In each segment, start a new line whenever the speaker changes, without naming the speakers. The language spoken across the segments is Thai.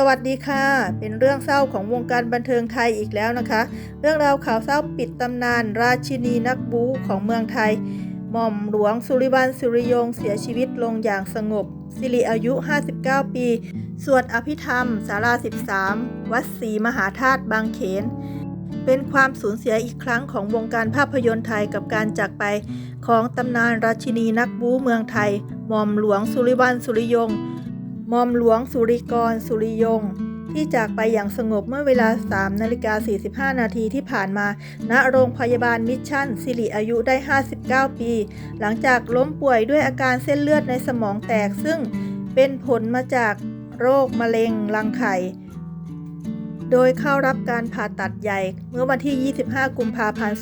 สวัสดีค่ะ เป็นเรื่องเศร้าของวงการบันเทิงไทยอีกแล้วนะคะ เรื่องราวข่าวเศร้าปิดตำนาน ราชินีนักบู๊ของเมืองไทย หม่อมหลวงสุริบันสุริยงเสียชีวิตลงอย่างสงบ สิริอายุ 59 ปี สวดอภิธรรม สารา 13 วัดศรีมหาธาตุบางเขน เป็นความสูญเสียอีกครั้งของวงการภาพยนตร์ไทยกับการจากไป ของตำนานราชินีนักบู๊เมืองไทย หม่อมหลวงสุริบันสุริยง มอมหลวงสุริกร สุริยง ที่จากไปอย่างสงบเมื่อเวลา 3 นาฬิกา 45 นาทีที่ผ่านมา ณ โรงพยาบาลมิชชั่น สิริอายุได้ 59 ปี หลังจากล้มป่วยด้วยอาการเส้นเลือดในสมองแตกซึ่งเป็นผลมาจากโรคมะเร็งรังไข่ โดยเข้ารับการผ่าตัดใหญ่ เมื่อวันที่ 25 กุมภาพันธ์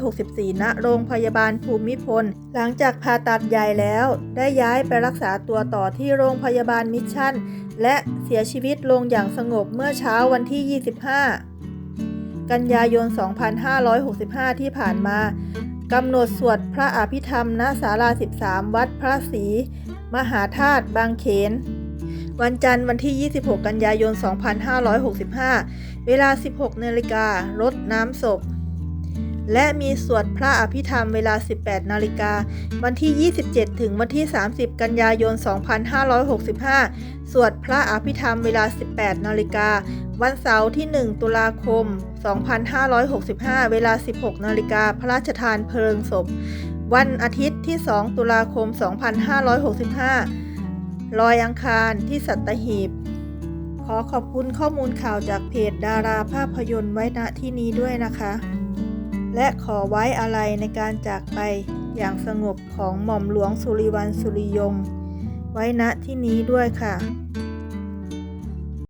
2564 ณ โรงพยาบาลภูมิพล หลังจากผ่าตัดใหญ่แล้ว ได้ย้ายไปรักษาตัวต่อที่โรงพยาบาลมิชชั่น และเสียชีวิตลงอย่างสงบเมื่อเช้าวันที่ 25 กันยายน 2565 ที่ผ่านมากำหนดสวดพระอภิธรรมณศาลา 13 วัดพระศรีมหาธาตุบางเขน วันจันทร์วันที่ 26 กันยายน 2565 เวลา 16นาฬิการดน้ำศพ และมีสวดพระอภิธรรมเวลา 18นาฬิกา วันที่ 27 ถึงวันที่ 30 กันยายน 2565 สวดพระอภิธรรมเวลา 18นาฬิกา วันเสาร์ที่ 1 ตุลาคม 2565 เวลา 16นาฬิกาพระราชทานเพลิงศพ วันอาทิตย์ที่ 2 ตุลาคม 2565 ลอยอังคารที่สัตหีบ ขอขอบคุณข้อมูลข่าวจากเพจดาราภาพยนตร์ไว้ณที่นี้ด้วยนะคะ และขอไว้อะไรในการจากไปอย่างสงบของหม่อมหลวงสุริวันสุริยง ไว้ณที่นี้ด้วยค่ะ